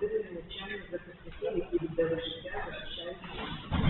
годинами навчання захисників, які віддали життя, захищають.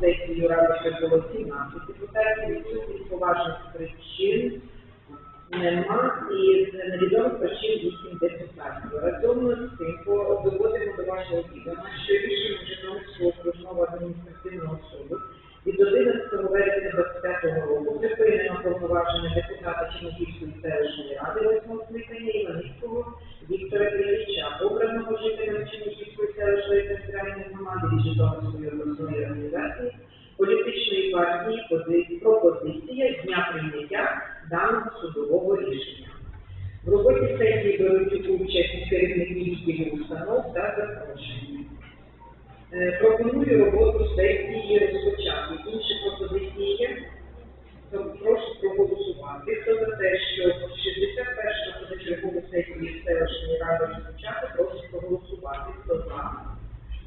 сесію ради прибуло 17 депутатів, відсутність поважних причин нема і невідомих причин вісім депутатів. Разом з цим доводимо до вашого відома, що рішення Житомирського окружного адміністративного суду від 11 вересня 25 року припинено повноваження депутата Чернігівської селищної ради восьмого скликання Іваницького Віктора Ілліча, обраного жителем Чернігівської селищної територіальної громади від Житомирської обласної політичної партії «Пози- пропозиція дня прийняття даного судового рішення. В роботі сесії беруть участь керівники відділів установ та запрошені. Е, Пропоную роботу сесії розпочати. Інші пропозиції є? Прошу проголосувати. Хто за те, що 61 позачергову сесію селищної ради розпочати, прошу проголосувати. Хто за?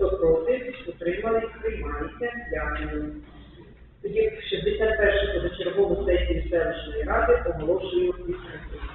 Хто проти? Утримались? Приймається. Дякую. Тоді 61 позачергову сесію селищної ради оголошую відкритою.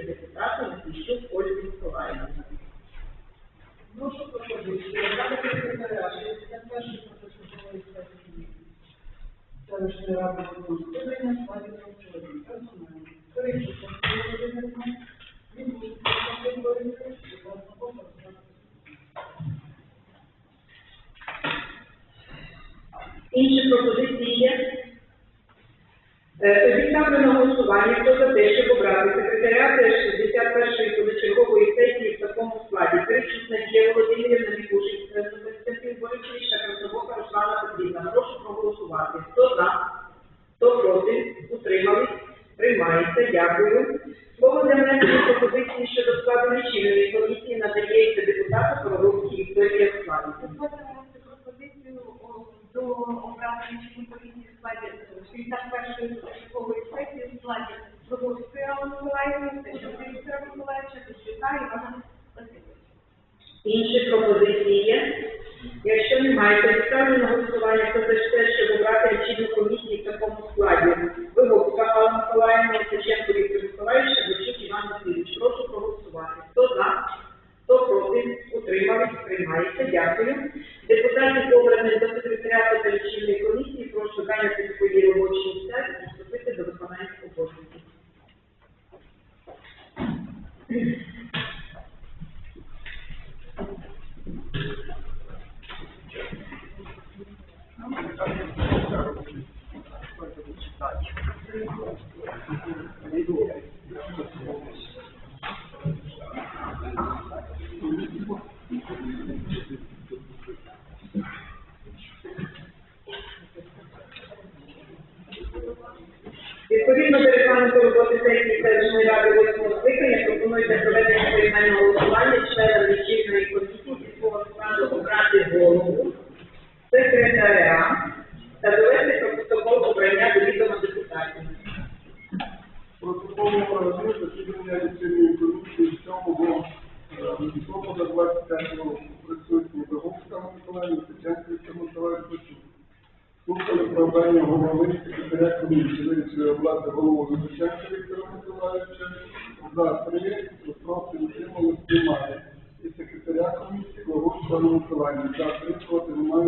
Надається депутату Матвійчук Ользі Миколаївні. Прошу пропозицію. Ради секретаря 61 позачергової сесії селищної ради складі трьох чоловік. Персонально. Коричук Андрій Володимирович, Відбуш Константин Борисович, і Володимир Олександр. Інші пропозиції є? Е, ставлю на голосування, хто за те, щоб обрати секретаря 61-ї Інші пропозиції є? Якщо немає, то ставлю на голосування, хто за те, щоб обрати лічильну комісію в такому складі. Виговська Алла Миколаївна, Сеченко Віктор Миколаївич, Шабельчук Іван Васильович. Прошу проголосувати. Хто за? Хто проти? Утримались? Приймається. Дякую. Депутатів обраних до секретаріату та лічильної комісії прошу зайняти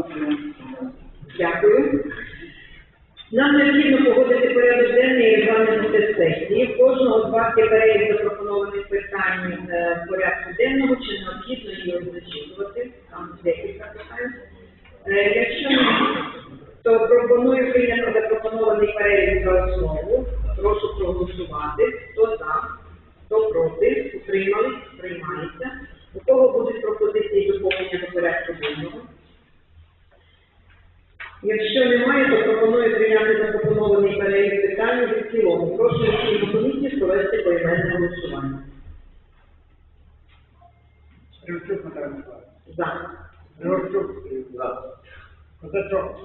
приймає. Дякую. Нам необхідно погодити порядок денний і регламент сесії. Кожного з вас є перелік запропонованих питань е, в порядку денному, чи необхідно її зачитувати. Там декілька питань. Е, Якщо ні, то пропоную прийняти запропонований перелік за основу. Прошу проголосувати. Хто за, хто проти, утримались, приймається. У кого будуть пропозиції доповнення до порядку денного? Якщо немає, то пропоную прийняти запропонований перелік питань в цілому. Прошу лічильну комісію провести поіменне голосування. Кривчук Наталя Миколаївна. За. Георгійчук. За. Козачок.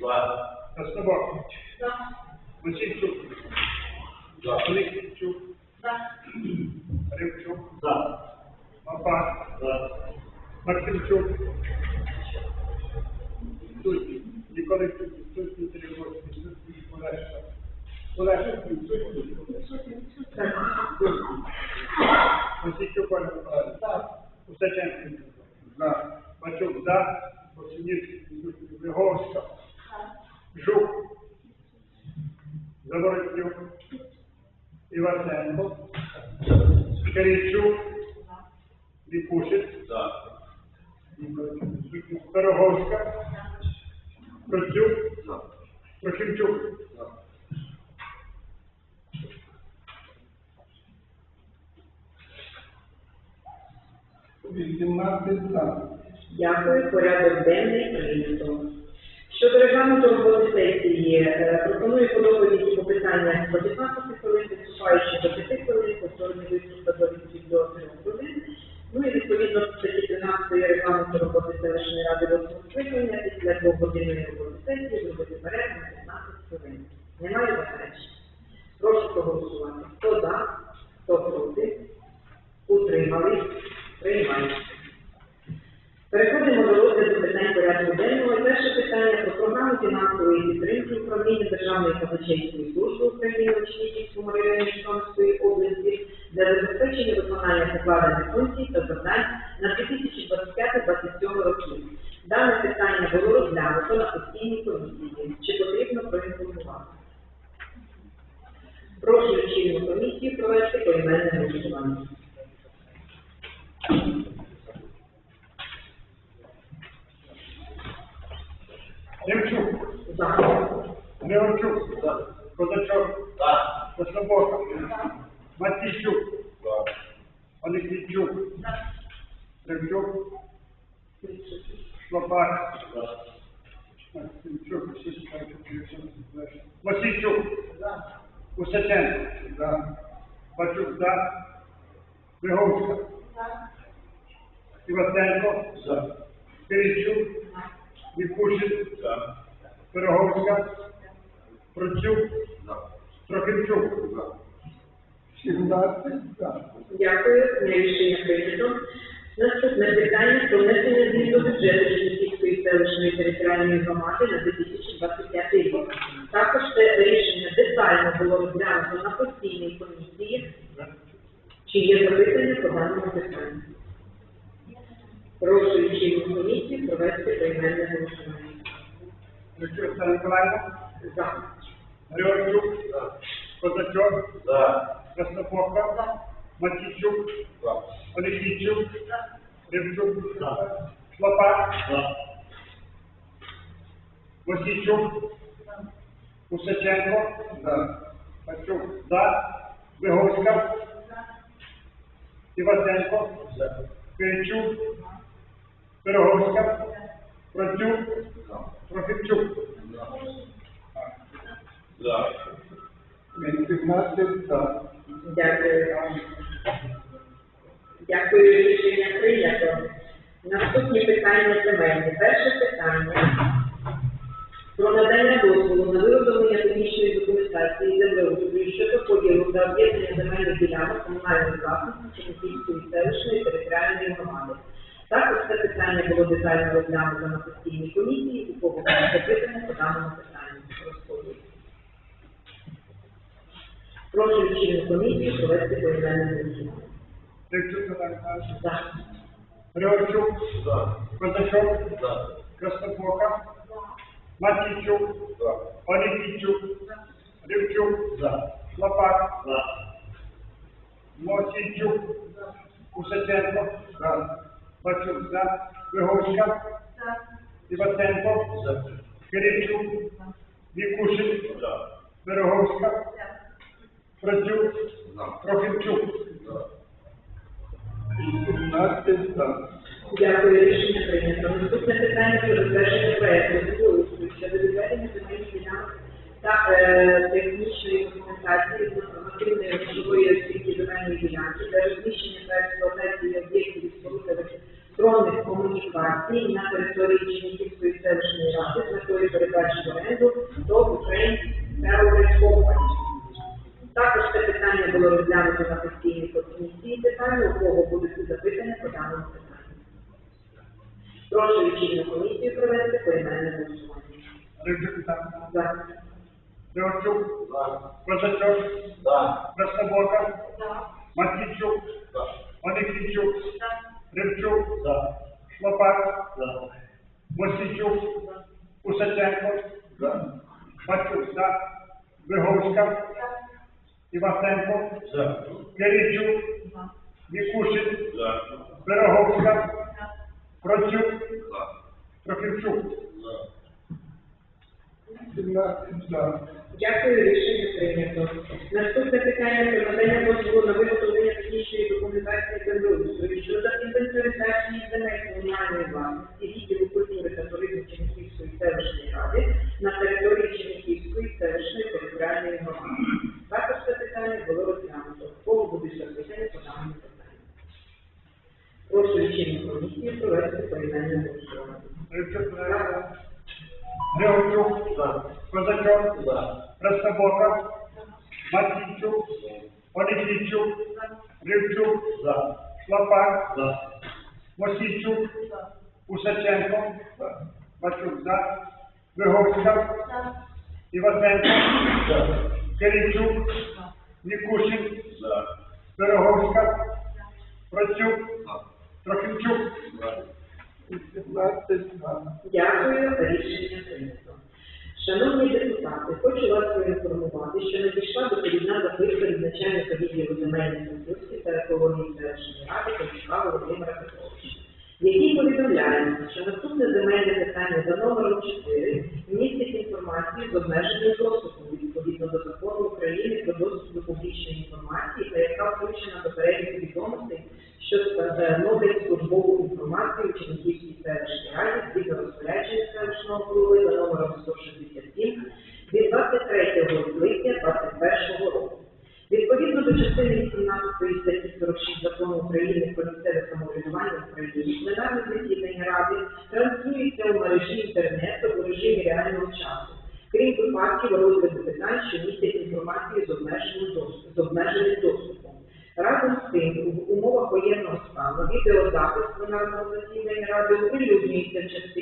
За. Краснобок. За. Васильчук. За. Олексійчук. За. Ривчук. За. Мапа. За. Максимчук. Сутні. Ніколайчук. Сутні Терегорський. Сутні Олешка. Олешка. Сутні. Так. Сутні. Васильчук Ольга Миколаївна. За. Усаченко. За. Бачук. За. Босинівський. Григовська. Жук. Заворотнюк. Івасенко. Киричук. Лікушин. За. Пироговська. Костюк. Прохимчук. Вісімнадцять за. Дякую. Порядок денний прийнято. Щодо регламенту роботи сесії, е, пропоную по доповіді по питаннях по 15 хвилин, виступаючи до 5 хвилин, повторний виступ до 3 хвилин. Ну і відповідно до статті 13 регламенту роботи селищної ради 8 скликання після двогодинної роботи сесії зробити перерву на 15 хвилин. Немає заперечень. Прошу проголосувати. Хто за, хто проти, утримались, приймається. Переходимо до розгляду питань порядку денного. І Перше питання про програму фінансової підтримки управління Державної казначейської служби України у Чернігівському районі Житомирської області для забезпечення виконання покладених функцій та завдань на 2025-2027 роки. Дане питання було розглянуто на постійній комісії. Чи потрібно проінформувати? Лічильну комісію провести поіменне голосування. Демчук, За. Григорчук, Козачок, За. Краснобока, Матійчук, За. Олексійчук, Демчук, Шлопак, Максимчук, Васильчук, Усаченко, Бачук, за, Виговська, Івасенко, За. Киричук, Вікушин, За. Пироговська, Процюк, За. Трохимчук. 17 за. Дякую. Рішення прийнято. Наступне питання про внесення змін до бюджету Чернігівської селищної територіальної громади на 2025 рік. Також це рішення детально було розглянуто на постійній комісії. Чи є запитання по даному питанню? Прошу лічильну комісію провести поіменне голосування. Оксана Миколаївна, За. Григорчук, За. Козачок, За. Краснопока, Матійчук, За. Олексійчук, Ривчук, Шлопак, За. Васильчук, Усаченко, Бачук, за, Виговська, Івасенко, За. Киричук, Пироговська, Процюк, Трохимчук. За. 17 за. Дякую. Дякую, рішення прийнято. Наступні питання земельні. Перше питання про надання дозволу на виготовлення технічної документації землеустрою щодо поділу та об'єднання земельних ділянок комунальної власності Чернігівської селищної територіальної громади. Також це питання було детально розглянуто на постійній комісії, у кого запитання по даному питанню. Розповідь. Прошу лічильну комісію провести поіменне голосування. Ривчук, Наталія Михайлівна. За. Григорчук, За. Козачок, За. Краснопока, Матійчук, За. Олексійчук, Ривчук, За. Шлопак, За. Мосійчук, Усаченко, Бачук, Івасенко, За. Киричук, Вікушин, За. Пироговська, Процюк, За. Трохимчук. За. 17 за. Дякую, рішення прийнято. Наступне питання про затвердження проекту щодо відведення земельних ділянок та е, технічної документації з нормативної грошової оцінки земельної ділянки для розміщення та експлуатації об'єктів електронних комунікацій на території Чернігівської селищної ради з метою передачі оренду до Ukraine Railway Company. Також це питання було розглянуто на постійній комісії детально, у кого будуть запитання по даному питанню. Прошу лічильну комісію провести поіменне голосування. Ривчук, за. За. Григорчук, За. Козачок, За. Краснобока, Матійчук, За. Олексійчук, Ривчук, За. Шлопак, За. Мосійчук, Усаченко, За. Бачук, за, Виговська, Івасенко, За. Киричук, Вікушин, За. Пироговська, Процюк, За. Трохимчук. За. 17 за. Дякую, рішення прийнято. Наступне питання про надання дозволу на виготовлення технічної документації землеустрою щодо інвентаризації земель комунальної власності Мосійчук, Усаченко, Бачук, за, Виговська, Івасенко, За. Нікушин, Пироговська, Процюк, Трохимчук. За. 17 за. Дякую, рішення прийнято. Шановні депутати, хочу вас проінформувати, що надійшла доповідна записка від начальника відділу земельних ресурсів та екології селищної ради Ковчука Володимира Петровича, який повідомляє, що наступне земельне питання за номером 4 містить інформацію з обмеженим доступом відповідно до закону України про доступ до публічної інформації, та яка включена попередніх переліку відомостей, що становлять службову інформацію у Чернігівській селищній раді згідно розпорядження селищного голови за номером 160. 7 від 23 липня 2021 року. Відповідно до частини 18 статті 46 закону України про місцеве самоврядування України, пленарне засідання Ради транслюється у мережі інтернету в режимі реального часу, крім випадків розгляду питань, що містять інформацію з обмеженим доступом. Разом з тим, в умовах воєнного стану відеозапис пленарного засідання ради оприлюднюється в частині.